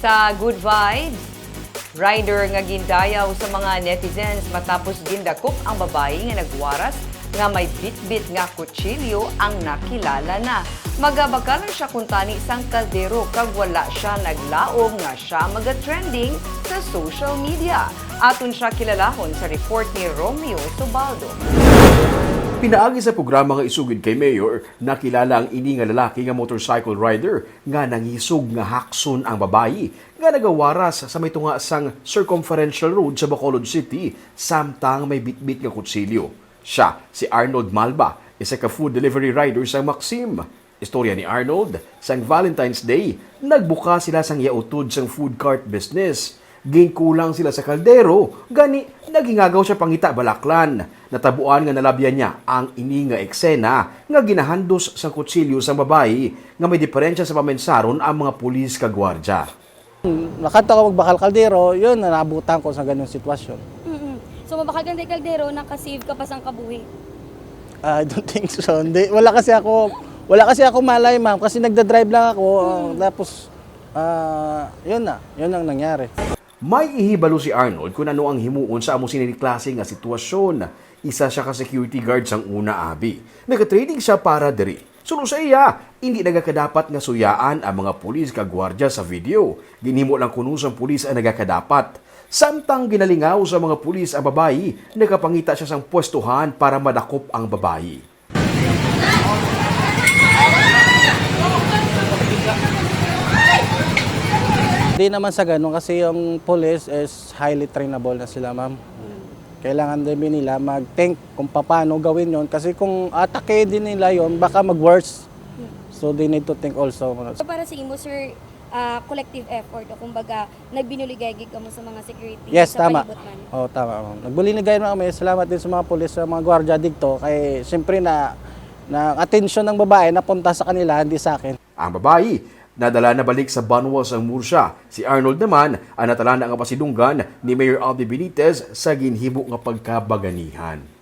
Sa Good Vibes, rider nga gindayaw sa mga netizens matapos gindakop ang babae nga nagwaras nga may bit-bit nga kutsilyo ang nakilala na. Magabakalan siya kung tani isang kaldero kag wala siya naglaom nga siya maga-trending sa social media. Aton siya kilalahon sa report ni Romeo Subaldo. Pinaagi sa programa nga isugid kay Mayor, nakilala ang ini nga lalaki nga motorcycle rider nga nangisog nga hakson ang babayi nga nagawaras sa may tunga sang circumferential road sa Bacolod City samtang may bitbit nga kutsilyo. Siya, si Arnold Malba, isa ka food delivery rider sa Maxim. Istorya ni Arnold, sang Valentine's Day, nagbuka sila sang yautod sang food cart business. Ginkulang sila sa kaldero, gani nagingagaw siya pangita balaklan. Natabuan nga nalabyan niya ang ini nga eksena nga ginahandos sa kutsilyo sa babayi nga may diferensya sa pamensaron ang mga pulis kag gwardya. Nakanta ko magbakal kaldero, yun, nabutan ko sa ganung sitwasyon. Mm-mm. So mabakal ka ng kaldero, nakasave ka pa sang kabuhi. I don't think so. Hindi, wala kasi ako, wala kasi ako malay ma'am, kasi nagda-drive lang ako, ah, tapos, ah, yun na, yun ang nangyari. May ihibalo si Arnold kung ano ang himuon sa amo klase nga sitwasyon. Isa siya ka security guard sang una abi. Nagatraining siya para diri. Suno sa iya, hindi nagakadapat nga suyaan ang mga pulis kag gwardya sa video. Ginhimo lang kuno sang pulis ang nagakadapat. Samtang ginalingaw sa mga pulis ang babayi, nakapangita siya sang pwestuhan para madakop ang babayi. Hindi naman sa ganun kasi yung police is highly trainable na sila ma'am. Kailangan din nila mag-think kung paano gawin yon kasi kung atake din nila yon baka mag-worse. So they need to think also. So para sa imo, sir, ah, collective effort o kumbaga nagbinuligay ka mo sa mga security Yes, sa tama. palibot man. Oh, tama. ma'am. Nagbulinigay na kami. Salamat din sa mga pulis, sa mga gwardiya dito. Kay siyempre na na atensyon ng babae napunta sa kanila, hindi sa akin. Ang babayi, nadala na balik sa Banwa sa Murcia. Si Arnold naman, ang natala na ang pasidunggan ni Mayor Aldi Benitez sa ginhibo nga pagkabaganihan.